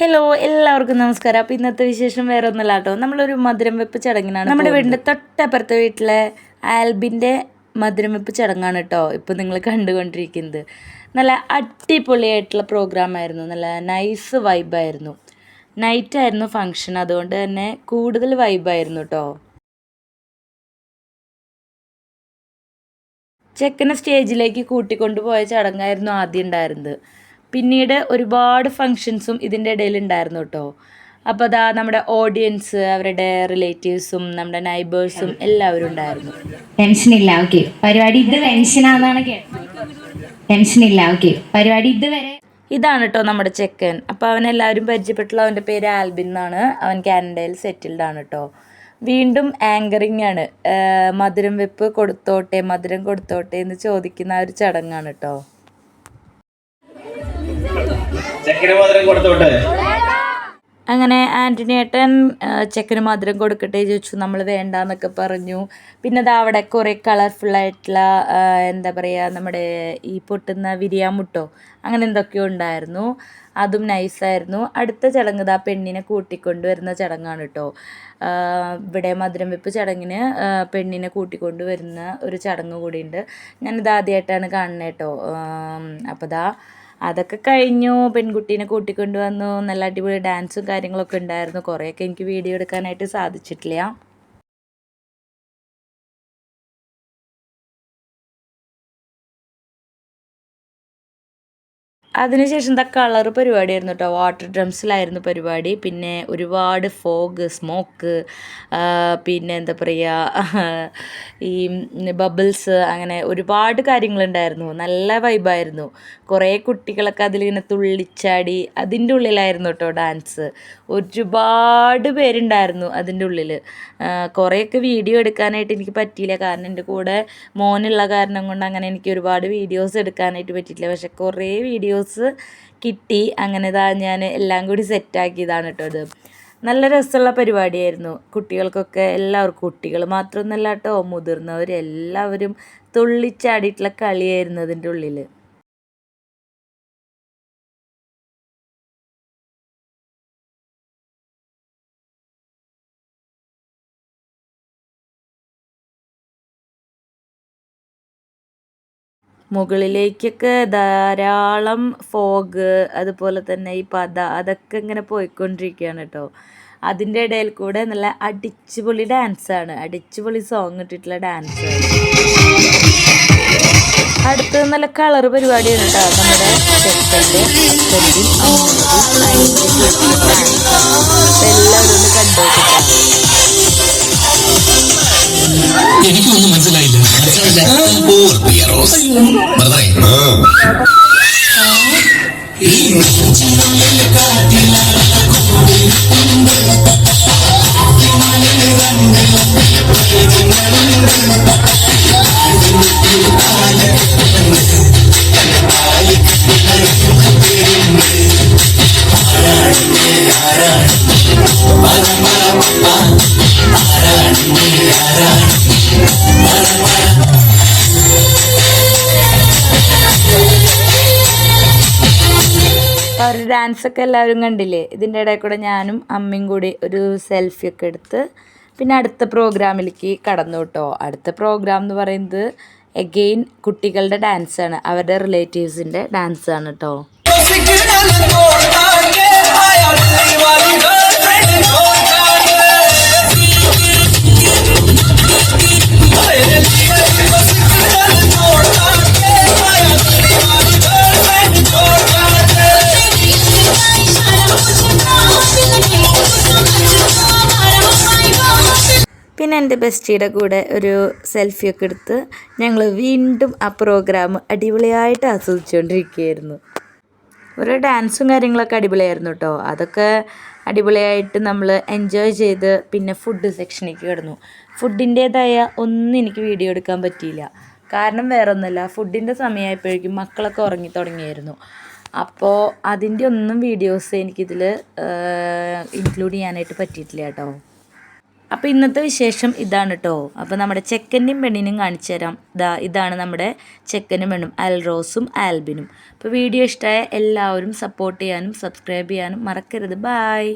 Hello എല്ലാവർക്കും നമസ്കാരം. അപ്പോൾ ഇന്നത്തെ വിശേഷം വേറെ ഒന്നല്ല കേട്ടോ. നമ്മളൊരു മധുരം വെപ്പ് ചടങ്ങിനാണ് നമ്മുടെ വീടിന്റെ തൊട്ടപ്പുറത്തെ വീട്ടിലെ ആൽബിന്റെ മധുരം വെപ്പ് ചടങ്ങാണ് കേട്ടോ ഇപ്പോൾ നിങ്ങൾ കണ്ടുകൊണ്ടിരിക്കുന്നത്. നല്ല അടിപൊളിയായിട്ടുള്ള പ്രോഗ്രാം ആയിരുന്നു. നല്ല നൈസ് വൈബായിരുന്നു നൈറ്റ് ആയിരുന്നു ഫങ്ഷൻ അതുകൊണ്ട് തന്നെ കൂടുതൽ വൈബായിരുന്നു കേട്ടോ. ചെക്കനെ സ്റ്റേജിലേക്ക് കൂട്ടിക്കൊണ്ടുപോയ ചടങ്ങായിരുന്നു ആദ്യം ഉണ്ടായിരുന്നത്. പിന്നീട് ഒരുപാട് ഫങ്ഷൻസും ഇതിന്റെ ഇടയിൽ ഉണ്ടായിരുന്നു കേട്ടോ. അപ്പോൾ അതാ നമ്മുടെ ഓഡിയൻസ് അവരുടെ റിലേറ്റീവ്സും നമ്മുടെ നൈബേഴ്സും എല്ലാവരും ഉണ്ടായിരുന്നു. ടെൻഷൻ ഇല്ല ഓക്കെ പരിപാടി ഇത് ടെൻഷനാന്നാണ് ടെൻഷൻ ഇല്ല ഓക്കെ പരിപാടി ഇതുവരെ ഇതാണ് കേട്ടോ നമ്മുടെ ചെക്കൻ. അപ്പോൾ അവനെല്ലാവരും പരിചയപ്പെട്ടുള്ള അവന്റെ പേര് ആൽബിൻ എന്നാണ്. അവൻ കാനഡയിൽ സെറ്റിൽഡ് ആണ് കേട്ടോ. വീണ്ടും ആങ്കറിങ് ആണ്. മധുരം വെപ്പ് കൊടുത്തോട്ടെ മധുരം കൊടുത്തോട്ടെ എന്ന് ചോദിക്കുന്ന ആ ഒരു ചടങ്ങാണ് കേട്ടോ. അങ്ങനെ ആന്റണി ഏട്ടൻ ആ, ചെക്കന് മധുരം കൊടുക്കട്ടെ ചോദിച്ചു. നമ്മൾ വേണ്ടാന്നൊക്കെ പറഞ്ഞു. പിന്നെ അത് അവിടെ കുറേ കളർഫുള്ളായിട്ടുള്ള എന്താ പറയുക നമ്മുടെ ഈ പൊട്ടുന്ന വിരിയാമുട്ടോ അങ്ങനെ എന്തൊക്കെയോ ഉണ്ടായിരുന്നു. അതും നൈസായിരുന്നു അടുത്ത ചടങ്ങ് ഇതാ പെണ്ണിനെ കൂട്ടിക്കൊണ്ട് വരുന്ന ചടങ്ങാണ് കേട്ടോ ഇവിടെ മധുരം വെപ്പ് ചടങ്ങിന് പെണ്ണിനെ കൂട്ടിക്കൊണ്ട് വരുന്ന ഒരു ചടങ്ങ് കൂടിയുണ്ട്. ഞാനിത് ആദ്യമായിട്ടാണ് കാണുന്നത് കേട്ടോ അപ്പോൾ ദാ അതൊക്കെ കഴിഞ്ഞു. പെൺകുട്ടീനെ കൂട്ടിക്കൊണ്ടുവന്നു. നല്ല അടിപൊളി ഡാൻസും കാര്യങ്ങളൊക്കെ ഉണ്ടായിരുന്നു. കുറേയൊക്കെ എനിക്ക് വീഡിയോ എടുക്കാനായിട്ട് സാധിച്ചിട്ടില്ല. അതിനുശേഷം എന്താ കളർ പരിപാടിയായിരുന്നു കേട്ടോ. വാട്ടർ ഡ്രംസിലായിരുന്നു പരിപാടി. പിന്നെ ഒരുപാട് ഫോഗ് സ്മോക്ക് പിന്നെ എന്താ പറയുക ഈ ബബിൾസ് അങ്ങനെ ഒരുപാട് കാര്യങ്ങളുണ്ടായിരുന്നു. നല്ല വൈബായിരുന്നു കുറേ കുട്ടികളൊക്കെ അതിലിങ്ങനെ തുള്ളിച്ചാടി അതിന്റെ ഉള്ളിലായിരുന്നു കേട്ടോ ഡാൻസ് ഒരുപാട് പേരുണ്ടായിരുന്നു അതിന്റെ ഉള്ളിൽ കുറേയൊക്കെ വീഡിയോ എടുക്കാനായിട്ട് എനിക്ക് പറ്റിയില്ല. കാരണം എന്റെ കൂടെ മോനുള്ള കാരണം കൊണ്ട് അങ്ങനെ എനിക്ക് ഒരുപാട് വീഡിയോസ് എടുക്കാനായിട്ട് പറ്റിയിട്ടില്ല. പക്ഷെ കുറേ വീഡിയോസ് കിട്ടി. അങ്ങനെ ഇതാ ഞാൻ എല്ലാം കൂടി സെറ്റാക്കിയതാണ് കേട്ടോ ഇത്. നല്ല രസമുള്ള പരിപാടിയായിരുന്നു. കുട്ടികൾക്കൊക്കെ എല്ലാവർക്കും കുട്ടികൾ മാത്രമൊന്നുമല്ല കേട്ടോ മുതിർന്നവർ എല്ലാവരും തുള്ളിച്ചാടിയിട്ടുള്ള കളിയായിരുന്നു അതിന്റെ ഉള്ളിൽ മുകളിലേക്കൊക്കെ ധാരാളം ഫോഗ് അതുപോലെ തന്നെ ഈ പത അതൊക്കെ ഇങ്ങനെ പോയിക്കൊണ്ടിരിക്കുകയാണ് കേട്ടോ. അതിന്റെ ഇടയിൽ കൂടെ നല്ല അടിച്ചുപൊളി ഡാൻസാണ് അടിച്ചുപൊളി സോങ് ഇട്ടിട്ടുള്ള ഡാൻസ് അടുത്തത് നല്ല കളർ പരിപാടിയാണ് കേട്ടോ. നമ്മുടെ എല്ലാവരും കണ്ടോ കണ്ടോട്ടിട്ടാണ് എനിക്കൊന്നും virus. Bye. ഒരു ഡാൻസൊക്കെ എല്ലാവരും കണ്ടില്ലേ? ഇതിന്റെ ഇടയിൽ കൂടെ ഞാനും അമ്മയും കൂടി ഒരു സെൽഫി ഒക്കെ എടുത്ത് പിന്നെ അടുത്ത പ്രോഗ്രാമിലേക്ക് കടന്നു കേട്ടോ. അടുത്ത പ്രോഗ്രാം എന്ന് പറയുന്നത് എഗെയിൻ കുട്ടികളുടെ ഡാൻസാണ് അവരുടെ റിലേറ്റീവ്സിന്റെ ഡാൻസാണ് കേട്ടോ. എന്റെ ബെസ്റ്റിയുടെ കൂടെ ഒരു സെൽഫിയൊക്കെ എടുത്ത് ഞങ്ങൾ വീണ്ടും ആ പ്രോഗ്രാം അടിപൊളിയായിട്ട് ആസ്വദിച്ചുകൊണ്ടിരിക്കുകയായിരുന്നു. ഓരോ ഡാൻസും കാര്യങ്ങളൊക്കെ അടിപൊളിയായിരുന്നു കേട്ടോ അതൊക്കെ അടിപൊളിയായിട്ട് നമ്മൾ എൻജോയ് ചെയ്ത് പിന്നെ ഫുഡ് സെക്ഷനിലേക്ക് കിടന്നു. ഫുഡിന്റേതായ ഒന്നും എനിക്ക് വീഡിയോ എടുക്കാൻ പറ്റിയില്ല. കാരണം വേറെ ഒന്നുമല്ല ഫുഡിന്റെ സമയമായപ്പോഴേക്കും മക്കളൊക്കെ ഉറങ്ങി തുടങ്ങിയായിരുന്നു. അപ്പോൾ അതിന്റെ ഒന്നും വീഡിയോസ് എനിക്കിതിൽ ഇൻക്ലൂഡ് ചെയ്യാനായിട്ട് പറ്റിയിട്ടില്ല കേട്ടോ അപ്പോൾ ഇന്നത്തെ വിശേഷം ഇതാണ് കേട്ടോ അപ്പോൾ നമ്മുടെ ചെക്കനും പെണ്ണിനും കാണിച്ചു തരാം. ഇതാ ഇതാണ് നമ്മുടെ ചെക്കനും പെണ്ണും അൽറോസും ആൽബിനും. അപ്പോൾ വീഡിയോ ഇഷ്ടമായ എല്ലാവരും സപ്പോർട്ട് ചെയ്യാനും സബ്സ്ക്രൈബ് ചെയ്യാനും മറക്കരുത്. ബായ്